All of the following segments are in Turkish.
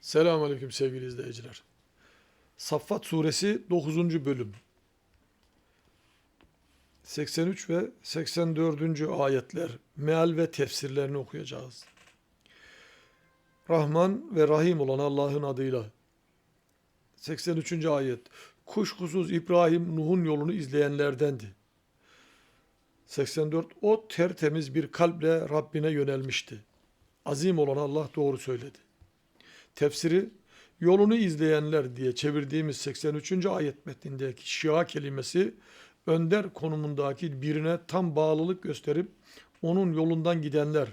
Selamünaleyküm sevgili izleyiciler. Saffat suresi 9. bölüm. 83 ve 84. ayetler meal ve tefsirlerini okuyacağız. Rahman ve Rahim olan Allah'ın adıyla. 83. ayet. Kuşkusuz İbrahim Nuh'un yolunu izleyenlerdendi. 84. O tertemiz bir kalple Rabbine yönelmişti. Azim olan Allah doğru söyledi. Tefsiri yolunu izleyenler diye çevirdiğimiz 83. ayet metnindeki şia kelimesi önder konumundaki birine tam bağlılık gösterip onun yolundan gidenler,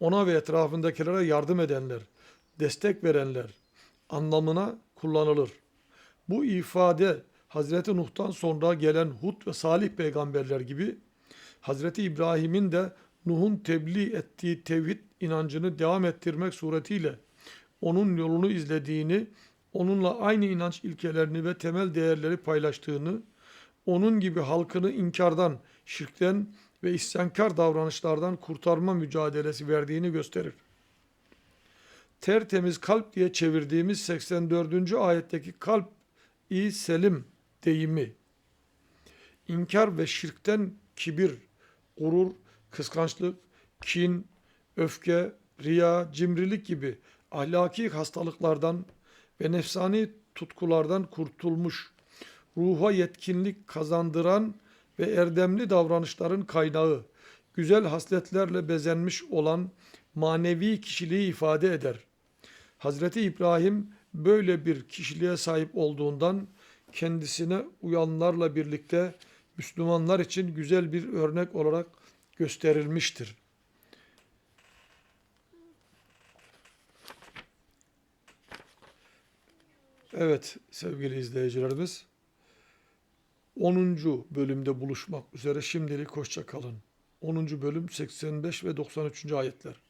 ona ve etrafındakilere yardım edenler, destek verenler anlamına kullanılır. Bu ifade Hazreti Nuh'tan sonra gelen Hud ve Salih peygamberler gibi Hazreti İbrahim'in de Nuh'un tebliğ ettiği tevhid inancını devam ettirmek suretiyle onun yolunu izlediğini, onunla aynı inanç ilkelerini ve temel değerleri paylaştığını, onun gibi halkını inkardan, şirkten ve isyankar davranışlardan kurtarma mücadelesi verdiğini gösterir. Tertemiz kalp diye çevirdiğimiz 84. ayetteki kalp i selim deyimi, inkar ve şirkten kibir, gurur, kıskançlık, kin, öfke, riya, cimrilik gibi ahlaki hastalıklardan ve nefsani tutkulardan kurtulmuş, ruha yetkinlik kazandıran ve erdemli davranışların kaynağı, güzel hasletlerle bezenmiş olan manevi kişiliği ifade eder. Hazreti İbrahim böyle bir kişiliğe sahip olduğundan kendisine uyanlarla birlikte Müslümanlar için güzel bir örnek olarak gösterilmiştir. Evet sevgili izleyicilerimiz 10. bölümde buluşmak üzere şimdilik hoşça kalın. 10. bölüm 85 ve 93. ayetler.